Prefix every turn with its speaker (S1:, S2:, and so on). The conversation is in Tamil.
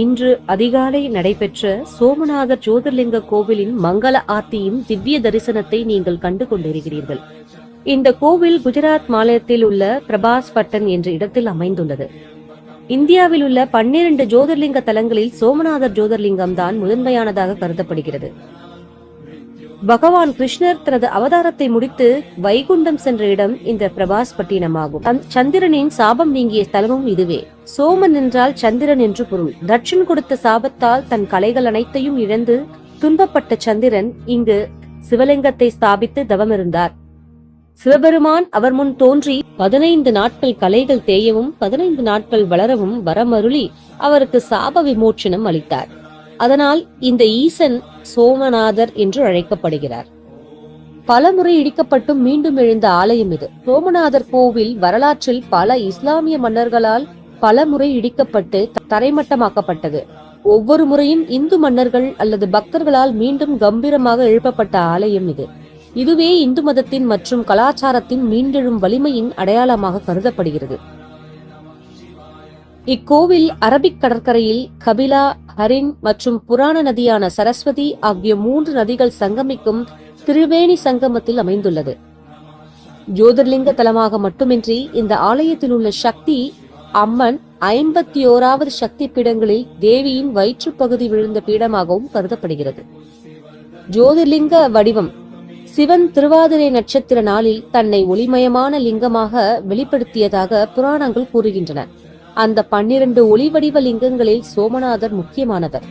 S1: இன்று அதிகாலை நடைபெற்ற சோமநாதர் ஜோதிர்லிங்க கோவிலின் மங்கள ஆர்த்தியின் திவ்ய தரிசனத்தை நீங்கள் கண்டு கொண்டிருக்கிறீர்கள். இந்த கோவில் குஜராத் மாநிலத்தில் உள்ள பிரபாஸ் பட்டன் என்ற இடத்தில் அமைந்துள்ளது. இந்தியாவில் உள்ள பன்னிரண்டு ஜோதிர்லிங்க தலங்களில் சோமநாதர் ஜோதிர்லிங்கம் தான் முதன்மையானதாக கருதப்படுகிறது. பகவான் கிருஷ்ணர் தனது அவதாரத்தை முடித்து வைகுண்டம் சென்ற இடம் இந்த பிரபாஸ் பட்டினமாகும் சந்திரனின் சாபம் நீங்கிய ஸ்தலமும் இதுவே. சோமன் என்றால் சந்திரன் என்று பொருள். தட்சன் கொடுத்த சாபத்தால் தன் கலைகள் அனைத்தையும் இழந்து துன்பப்பட்ட சந்திரன் இங்கு சிவலிங்கத்தை ஸ்தாபித்து தவமிருந்தார். சிவபெருமான் அவர் முன் தோன்றி பதினைந்து நாட்கள் கலைகள் தேயவும் பதினைந்து நாட்கள் வளரவும் வரமருளி அவருக்கு சாப விமோச்சனம் அளித்தார். அதனால் இந்த ஈசன் சோமநாதர் என்று அழைக்கப்படுகிறார். பலமுறை இடிக்கப்பட்டும் மீண்டும் எழுந்த ஆலயம் இது. சோமநாதர் கோவில் வரலாற்றில் பல இஸ்லாமிய மன்னர்களால் பலமுறை இடிக்கப்பட்டு தரைமட்டமாக்கப்பட்டது. ஒவ்வொரு முறையும் இந்து மன்னர்கள் அல்லது பக்தர்களால் மீண்டும் கம்பீரமாக எழுப்பப்பட்ட ஆலயம் இது. இதுவே இந்து மதத்தின் மற்றும் கலாச்சாரத்தின் மீண்டெழும் வலிமையின் அடையாளமாக கருதப்படுகிறது. இக்கோவில் அரபிக் கடற்கரையில் கபிலா ஹரின் மற்றும் புராண நதியான சரஸ்வதி ஆகிய மூன்று நதிகள் சங்கமிக்கும் திரிவேணி சங்கமத்தில் அமைந்துள்ளது. ஜோதிர்லிங்க தலமாக மட்டுமின்றி இந்த ஆலயத்தில் உள்ள சக்தி அம்மன் ஐம்பத்தி ஓராவது சக்தி பீடங்களில் தேவியின் வயிற்றுப் பகுதி விழுந்த பீடமாகவும் கருதப்படுகிறது. ஜோதிர்லிங்க வடிவம் சிவன் திருவாதிரை நட்சத்திர நாளில் தன்னை ஒளிமயமான லிங்கமாக வெளிப்படுத்தியதாக புராணங்கள் கூறுகின்றன. அந்த பன்னிரண்டு ஒளி வடிவ லிங்கங்களில் சோமநாதர் முக்கியமானவர்.